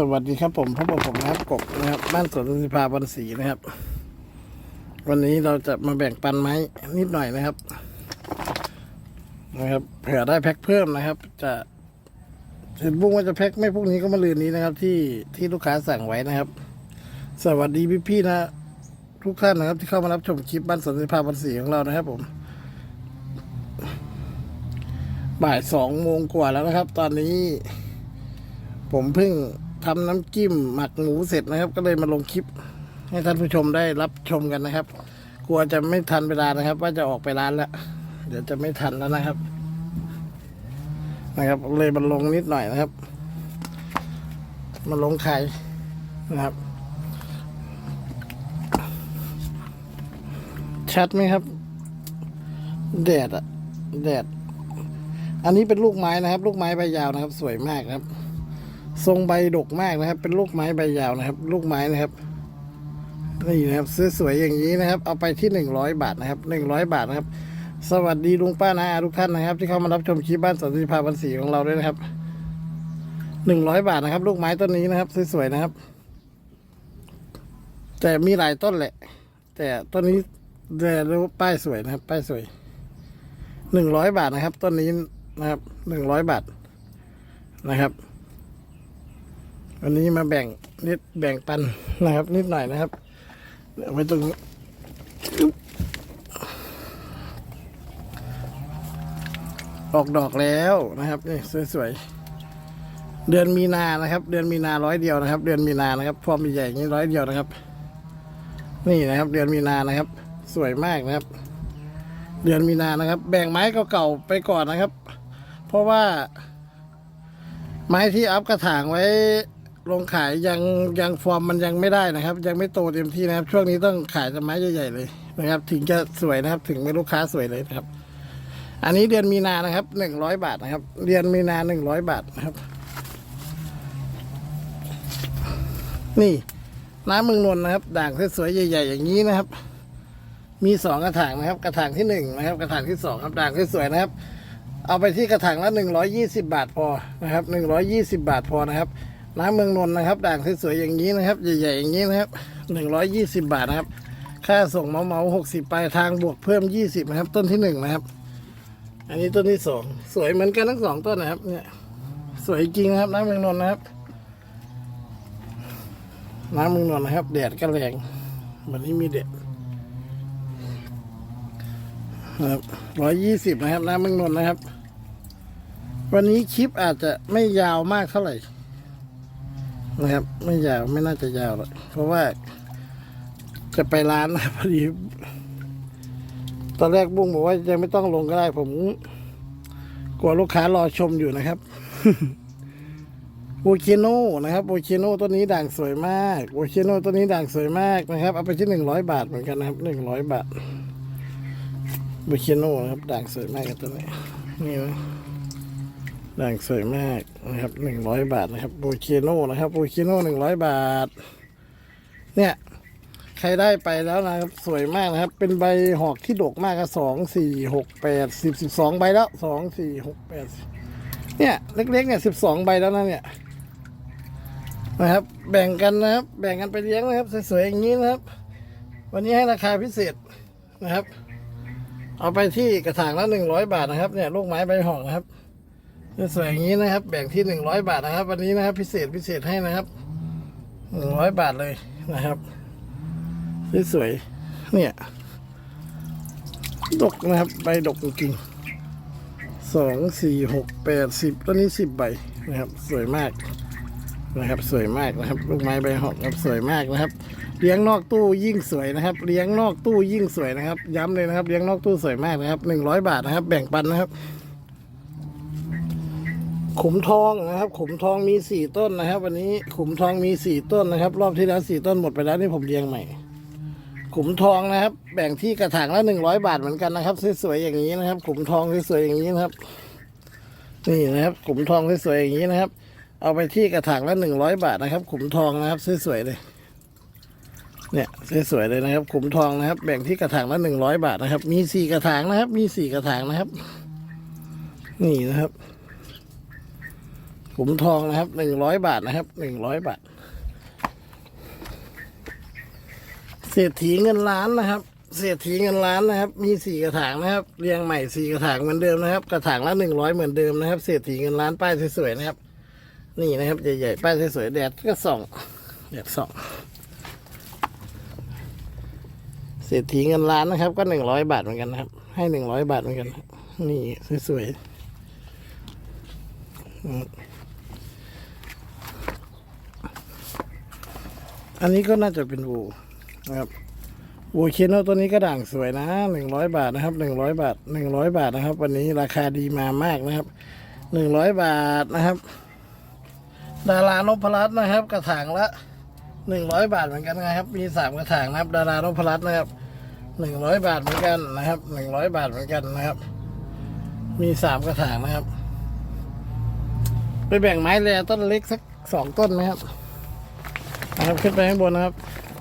สวัสดีครับผมพบกับผมนะครับกบนะครับ บ้านสวนสุภาบันศรีนะครับ วันนี้เราจะมาแบ่งปันไม้นิดหน่อยนะครับ นะครับเผื่อได้แพ็คเพิ่มนะครับ จะเห็นบุ้งว่าจะแพ็คไม่พวกนี้ก็มาลืนนี้นะครับ ที่ที่ลูกค้าสั่งไว้นะครับ สวัสดีพี่ๆนะ ทุกท่านนะครับ ที่เข้ามารับชมคลิปบ้านสวนสุภาบันศรีของเรานะครับ ผมบ่ายสองโมงกว่าแล้วนะครับ ตอนนี้ผมเพิ่ง ทำน้ำจิ้มหมักหมูเสร็จนะครับ ก็เลยมาลงคลิป ให้ท่านผู้ชมได้รับชมกันนะครับ กลัวจะไม่ทันเวลานะครับ ว่าจะออกไปร้านแล้วเดี๋ยวจะไม่ทันแล้วนะครับ นะครับ เลยมาลงนิดหน่อยนะครับ มาลงไข่นะครับ ชัดไหมครับ แดดอะแดด อันนี้เป็นลูกไม้นะครับ ลูกไม้ใบยาวนะครับ สวยมากครับ ทรงใบดกมากนะครับ เป็นลูกไม้ใบยาวนะครับ ลูกไม้นะครับนี่นะครับซื้อสวยอย่างนี้นะครับ เอาไปที่หนึ่งร้อยบาทนะครับหนึ่งร้อยบาทนะครับ สวัสดีลุงป้านาทุกท่านนะครับ ที่เข้ามารับชมคลิปบ้านสันติภาพบันสีของเราด้วยนะครับหนึ่งร้อยบาทนะครับ ลูกไม้ต้นนี้นะครับสวยๆนะครับ แต่มีหลายต้นแหละ แต่ต้นนี้แต่รูปป้ายสวยนะครับ ป้ายสวยหนึ่งร้อยบาทนะครับ ต้นนี้นะครับหนึ่งร้อยบาทนะครับ วันนี้มาแบ่งนิดแบ่งปันนะครับ นิดหน่อยนะครับเดี๋ยวไว้ตรงนี้ออกดอกแล้วนะครับนี่สวยๆเดือนมีนานะครับ เดือนมีนาร้อยเดียวนะครับ เดือนมีนานะครับพอมีใหญ่นี้ร้อยเดียวนะครับ นี่นะครับ เดือนมีนานะครับ สวยมากนะครับ เดือนมีนานะครับ แบ่งไม้เก่าๆไปก่อนนะครับ เพราะว่า ไม้ที่อัพกระถางไว้ ลงขายยังยังฟอร์มมันยังไม่ได้นะครับ ยังไม่โตเต็มที่นะครับ ช่วงนี้ต้องขายแต่ไม้ใหญ่ๆเลยนะครับ ถึงจะสวยนะครับ ถึงไม่ลูกค้าสวยเลยนะครับ อันนี้เดือนมีนานะครับหนึ่งร้อยบาทนะครับ เดือนมีนาหนึ่งร้อยบาทนะครับ นี่น้ำเมืองนนท์นะครับ ด่างสวยๆใหญ่ ๆ อย่างนี้นะครับ มีสองกระถางนะครับ กระถางที่หนึ่งนะครับ กระถางที่สองครับด่างสวยๆนะครับ เอาไปที่กระถางละหนึ่งร้อยี่สิบาทพอนะครับหนึ่งร้อยี่สิบาทพอนะครับ น้ำเมืองนนท์นะครับ ด่างสวยๆอย่างนี้นะครับ ใหญ่ๆอย่างนี้นะครับหนึ่งร้อยี่สิบาทนะครับ ค่าส่งเมาเหมาหกสิบปลายทางบวกเพิ่มยี่สิบนะครับ ต้นที่หนึ่งนะครับ อันนี้ต้นที่สองสวยเหมือนกันทั้งสองต้นนะครับ เนี่ย สวยจริงนะครับ น้ำเมืองนนท์นะครับ น้ำเมืองนนท์นะครับแดดก็แรงวันนี้มีแดดนะครับร้อยยี่สิบนะครับน้ำเมืองนนท์นะครับ วันนี้คลิปอาจจะไม่ยาวมากเท่าไหร่ นะครับ ไม่ยาวไม่น่าจะยาวหรอกเพราะว่าจะไปร้านนะพอดี ตอนแรกบุ้งบอกว่ายังไม่ต้องลงก็ได้ ผมกลัวลูกค้ารอชมอยู่นะครับโวคิโนนะครับโวคิโนต้นนี้ด่างสวยมากโวคิโนต้นนี้ด่างสวยมากนะครับ เอาไปที่หนึ่งร้อยบาทเหมือนกันนะครับหนึ่งร้อยบาทโวคิโนนะครับด่างสวยมากกับตัวนี้นี่นะ ด่างสวยมากนะครับหนึ่งร้อยบาทนะครับโวคิโนนะครับโวคิโนหนึ่งร้อยบาท เนี่ย ใครได้ไปแล้วนะครับ สวยมากนะครับ เป็นใบหอกที่ดกมากครับสองสี่หกแปดสิบสิบสองใบแล้วสองสี่หกแปดเนี่ย เล็กๆเนี่ยสิบสองใบแล้วนะเนี่ยนะครับ แบ่งกันนะครับ แบ่งกันไปเลี้ยงนะครับ สวยๆอย่างนี้นะครับ วันนี้ให้ราคาพิเศษนะครับ เอาไปที่กระถางละหนึ่งร้อยบาทนะครับ เนี่ยลูกไม้ใบหอกนะครับ สวยอย่างนี้นะครับ แบ่งที่หนึ่งร้อยบาทนะครับ วันนี้นะครับ พิเศษพิเศษให้นะครับหนึ่งร้อยบาทเลยนะครับสวยๆเนี่ย ดกนะครับใบดกจริงสองสี่หกแปดสิบต้นนี้สิบใบนะครับ สวยมากนะครับ สวยมากนะครับลูกไม้ใบหอกครับสวยมากนะครับ เลี้ยงนอกตู้ยิ่งสวยนะครับ เลี้ยงนอกตู้ยิ่งสวยนะครับ ย้ำเลยนะครับ เลี้ยงนอกตู้สวยมากนะครับหนึ่งร้อยบาทนะครับ แบ่งปันนะครับ ขุมทองนะครับ ขุมทองมีสี่ต้นนะครับ วันนี้ขุมทองมีสี่ต้นนะครับ รอบที่แล้วสี่ต้นหมดไปแล้วนี่ผมเลี้ยงใหม่ ขุมทองนะครับ แบ่งที่กระถางละหนึ่งร้อยบาทเหมือนกันนะครับสวยๆอย่างนี้นะครับ ขุมทองสวยๆอย่างนี้นะครับ นี่นะครับ ขุมทองสวยๆอย่างนี้นะครับ เอาไปที่กระถางละหนึ่งร้อยบาทนะครับ ขุมทองนะครับสวยๆเลย เนี่ยสวยๆเลยนะครับ ขุมทองนะครับ แบ่งที่กระถางละหนึ่งร้อยบาทนะครับ มีสี่กระถางนะครับ มีสี่กระถางนะครับ นี่นะครับ ขุมทองนะครับหนึ่งร้อยบาทนะครับหนึ่งร้อยบาท เศรษฐีเงินล้านนะครับ เศรษฐีเงินล้านนะครับ มีสี่กระถางนะครับ เรียงใหม่สี่กระถางเหมือนเดิมนะครับ กระถางละหนึ่งร้อยเหมือนเดิมนะครับ เศรษฐีเงินล้านป้ายสวยๆนะครับ นี่นะครับใหญ่ๆป้ายสวยๆแดดก็ส่องแดดส่องเศรษฐีเงินล้านนะครับ ก็หนึ่งร้อยบาทเหมือนกันนะครับ ให้หนึ่งร้อยบาทเหมือนกัน นี่สวยๆ อันนี้ก็น่าจะเป็นวูนะครับวูเคนโนตัวนี้ก็ด่างสวยนะหนึ่งร้อยบาทนะครับหนึ่งร้อยบาทหนึ่งร้อยบาทนะครับ วันนี้ราคาดีมามากนะครับหนึ่งร้อยบาทนะครับ ดารานพรัตน์นะครับ กระถางละหนึ่งร้อยบาทเหมือนกันนะครับ มีสามกระถางนะครับ ดารานพรัตน์นะครับหนึ่งร้อยบาทเหมือนกันนะครับหนึ่งร้อยบาทเหมือนกันนะครับ มีสามกระถางนะครับ ไปแบ่งไม้แลต้นเล็กสักสองต้นไหมครับ นะครับขึ้นไปข้างบนนะครับ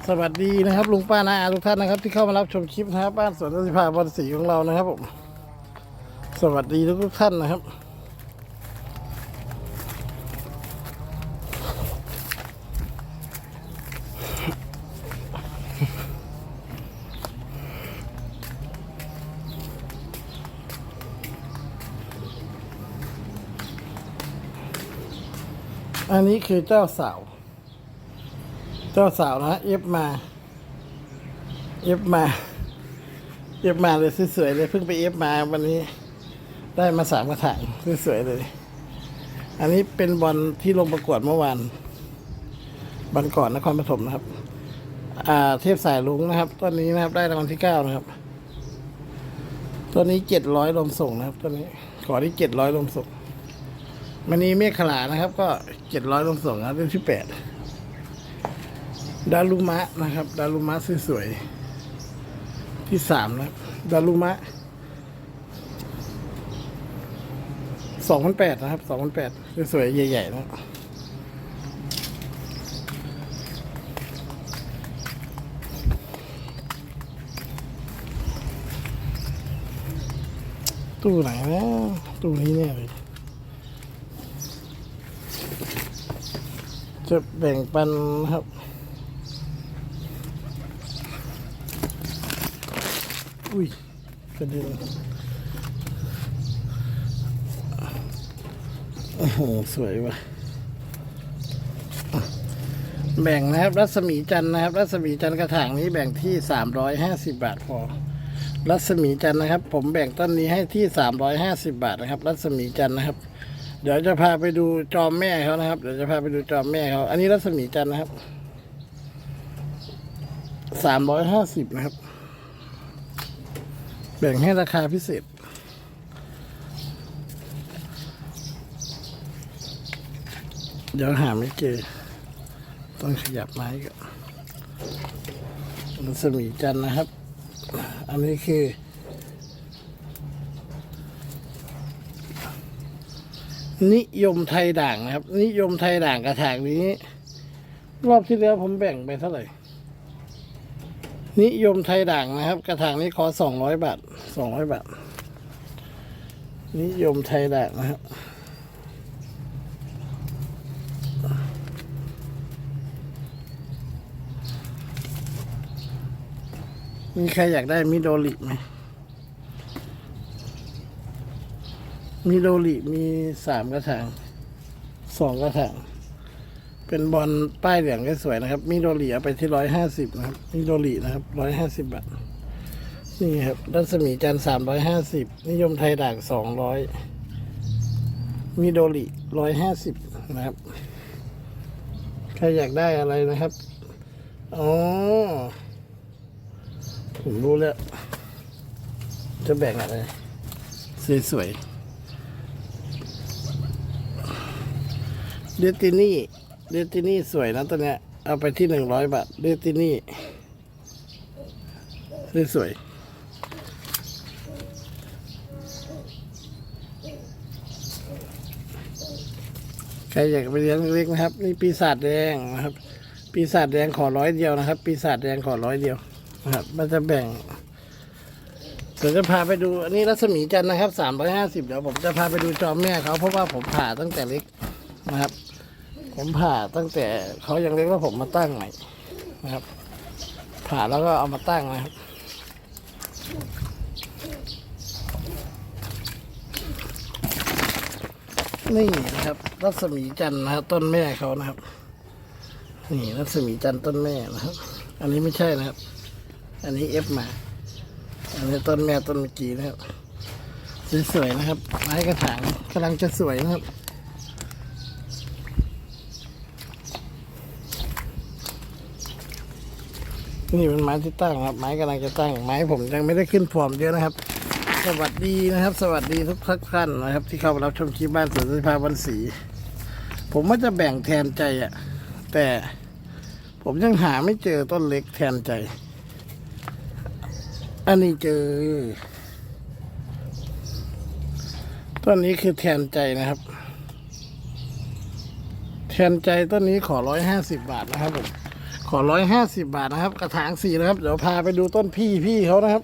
สวัสดีนะครับ ลุงป้านาอาทุกท่านนะครับ ที่เข้ามารับชมคลิปนะครับบ้านสวนสิภาบอลสีของเรานะครับผมสวัสดีทุกทุกท่านนะครับ อันนี้คือเจ้าสาว จ้าสาวนะเอฟมาเอฟมาเอฟมาเลยสวยๆเลยเพิ่งไปเอฟมาวันนี้ ได้มาสามกระถางสวยๆเลย อันนี้เป็นบอลที่ลงประกวดเมื่อวานบอลก่อนนครปฐมนะครับ อ่า เทพสายลุงนะครับต้นนี้นะครับ ได้รางวัลที่เก้านะครับต้นนี้เจ็ดร้อยลมส่งนะครับต้นนี้ขอที่เจ็ดร้อยลมส่งมันนี้เมฆขลานะครับ ก็เจ็ดร้อยลงส่งครับเรื่องที่แปด ดารุมะนะครับ ดารุมะสวยๆที่สามนะดารุมะสองพันแปดนะครับสองพันแปดสวยๆใหญ่ๆนะตู้ไหนนะตู้นี้แน่เลยจะแบ่งปันครับ อุ้ยกระเด็นโอ้โห สวยว่ะ แบ่งนะครับ รัศมีจันทร์นะครับ รัศมีจันทร์กระถางนี้แบ่งที่สามร้อยห้าสิบบาทพอ รัศมีจันทร์นะครับ ผมแบ่งต้นนี้ให้ที่สามร้อยห้าสิบบาทนะครับ รัศมีจันทร์นะครับ เดี๋ยวจะพาไปดูจอมแม่เขานะครับ เดี๋ยวจะพาไปดูจอมแม่เขา อันนี้รัศมีจันทร์นะครับสามร้อยห้าสิบนะครับ แบ่งให้ราคาพิเศษ เดี๋ยวหาไม่เจอ ต้องขยับไม้ก่อนรัศมีจันนะครับ อันนี้คือ นิยมไทยด่างนะครับ นิยมไทยด่างกระถางนี้ รอบที่แล้วผมแบ่งไปเท่าไหร่ นิยมไทยด่างนะครับ กระถางนี้ขอสองร้อยบาทสองร้อยบาท นิยมไทยด่างนะครับมีใครอยากได้มิโดริไหมมีโดริมีสามกระถางสองกระถาง เป็นบอลป้ายเหลืองก็สวยนะครับ มีโดริเอาไปที่ร้อยห้าสิบนะครับ มีโดรินะครับร้อยห้าสิบบาท นี่ครับรัศมีจันทร์สามร้อยห้าสิบนิยมไทยด่างสองร้อยมีโดริร้อยห้าสิบนะครับ ใครอยากได้อะไรนะครับ อ๋อ ผมรู้แล้ว จะแบ่งอะไร สวยๆเดตินี่ เดตินี่สวยนะตัวเนี้ย เอาไปที่หนึ่งร้อยบาทเดตินี่สวยใครอยากไปเลี้ยงเล็กนะครับ นี่ปีศาจแดงนะครับ ปีศาจแดงขอร้อยเดียวนะครับ ปีศาจแดงขอร้อยเดียวนะครับ มันจะแบ่งเดี๋ยวจะพาไปดูอันนี้รัศมีจันนะครับสามร้อยห้าสิบเดี๋ยวผมจะพาไปดูจอมแม่เขาเพราะว่าผมผ่าตั้งแต่เล็กนะครับ ผมผ่าตั้งแต่เขายังเล็กแล้วผมมาตั้งใหม่นะครับ ผ่าแล้วก็เอามาตั้งนะครับนี่นะครับรัศมีจันทร์นะครับต้นแม่เขานะครับ นี่รัศมีจันทร์ต้นแม่นะครับ อันนี้ไม่ใช่นะครับ อันนี้เอฟมา อันนี้ต้นแม่ต้นเมื่อกี้นะครับสวยๆนะครับไม้กระถางกำลังจะสวยนะครับ นี่เป็นไม้ที่ตั้งครับ ไม้กำลังจะตั้ง ไม้ผมยังไม่ได้ขึ้นฟอร์มเยอะนะครับ สวัสดีนะครับ สวัสดีทุกท่านนะครับ ที่เข้ามารับชมคลิปบ้านสวนสุภาวันศรีผมว่าจะแบ่งแทนใจอะแต่ผมยังหาไม่เจอต้นเล็กแทนใจ อันนี้เจอ ต้นนี้คือแทนใจนะครับ แทนใจต้นนี้ขอร้อยห้าสิบบาทนะครับผม ขอร้อยห้าสิบบาทนะครับ กระถางสี่นะครับ เดี๋ยวพาไปดูต้นพี่พี่เขานะครับ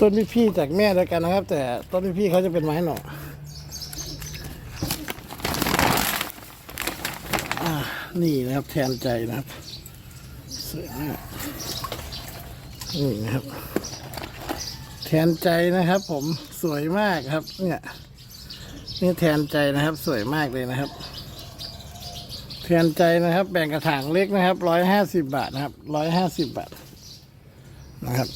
ต้นพี่พี่จากแม่ด้วยกันนะครับ แต่ต้นพี่พี่เขาจะเป็นไม้หน่อนี่นะครับแทนใจนะครับสวยมากนี่นะครับ แทนใจนะครับ ผมสวยมากครับ เนี่ย นี่แทนใจนะครับ สวยมากเลยนะครับ แทนใจนะครับ แบ่งกระถางเล็กนะครับร้อยห้าสิบบาทนะครับร้อยห้าสิบบาทนะครับ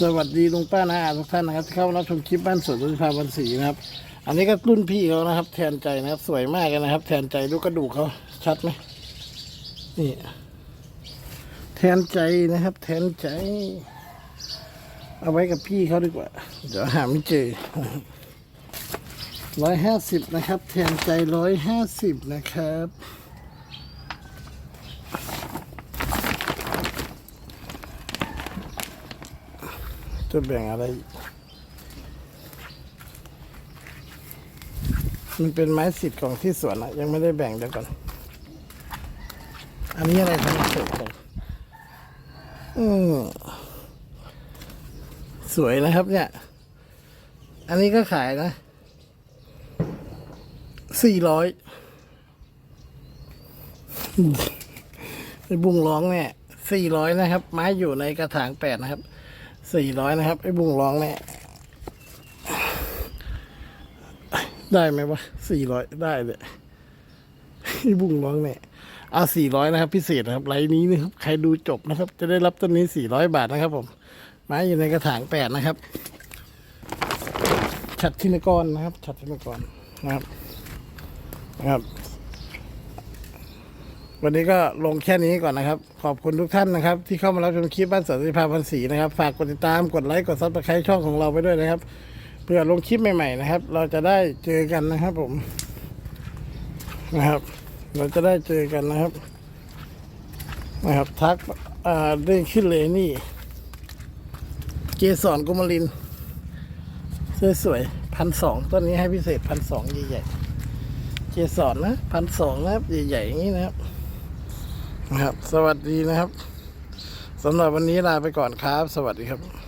สวัสดีลุงป้านาอาทุกท่านนะครับที่เข้ามารับชมคลิปบ้านสวนรุนพาวันศรีนะครับ อันนี้ก็รุ่นพี่เขานะครับ แทนใจนะครับ สวยมากเลยนะครับ แทนใจดูกระดูกเขาชัดไหมนี่แทนใจนะครับ แทนใจ เอาไว้กับพี่เขาดีกว่า เดี๋ยวหาไม่เจอ ร้อยห้าสิบนะครับ แทนใจร้อยห้าสิบนะครับ จะแบ่งอะไร มันเป็นไม้สิทธิ์ของที่สวนอะยังไม่ได้แบ่งเดี๋ยวก่อน อันนี้อะไรทำเสร็จเลยอืมสวยนะครับเนี่ย อันนี้ก็ขายนะ สี่ร้อยไอ้บุ้งร้องเนี่ยสี่ร้อยนะครับ ไม้อยู่ในกระถางแปดนะครับสี่ร้อยนะครับไอ้บุ้งร้องเนี่ยได้ไหมวะสี่ร้อยได้เลยไอ้บุ้งร้องเนี่ยเอาสี่ร้อยนะครับ พิเศษนะครับไลน์นี้นะครับใครดูจบนะครับ จะได้รับต้นนี้สี่ร้อยบาทนะครับ ผม ไม้อยู่ในกระถางแปดนะครับ ฉัดทินกรนะครับ ฉัดทินกรนะครับ นะครับ วันนี้ก็ลงแค่นี้ก่อนนะครับ ขอบคุณทุกท่านนะครับ ที่เข้ามารับชมคลิปบ้านสวนสิภาพันศรีนะครับ ฝากกดติดตามกดไลค์กดซับสไครต์ช่องของเราไปด้วยนะครับเพื่อลงคลิปใหม่ ๆ นะครับ เราจะได้เจอกันนะครับผมนะครับ เราจะได้เจอกันนะครับ นะครับทักอ่าได้ขึ้นเลยนี่ เกสรกุมลินสวยๆพันสองต้นนี้ให้พิเศษพันสองใหญ่ๆ เกสรนะพันสองนะครับใหญ่ๆอย่างนี้นะครับนะครับ สวัสดีนะครับสำหรับวันนี้ลาไปก่อนครับ สวัสดีครับ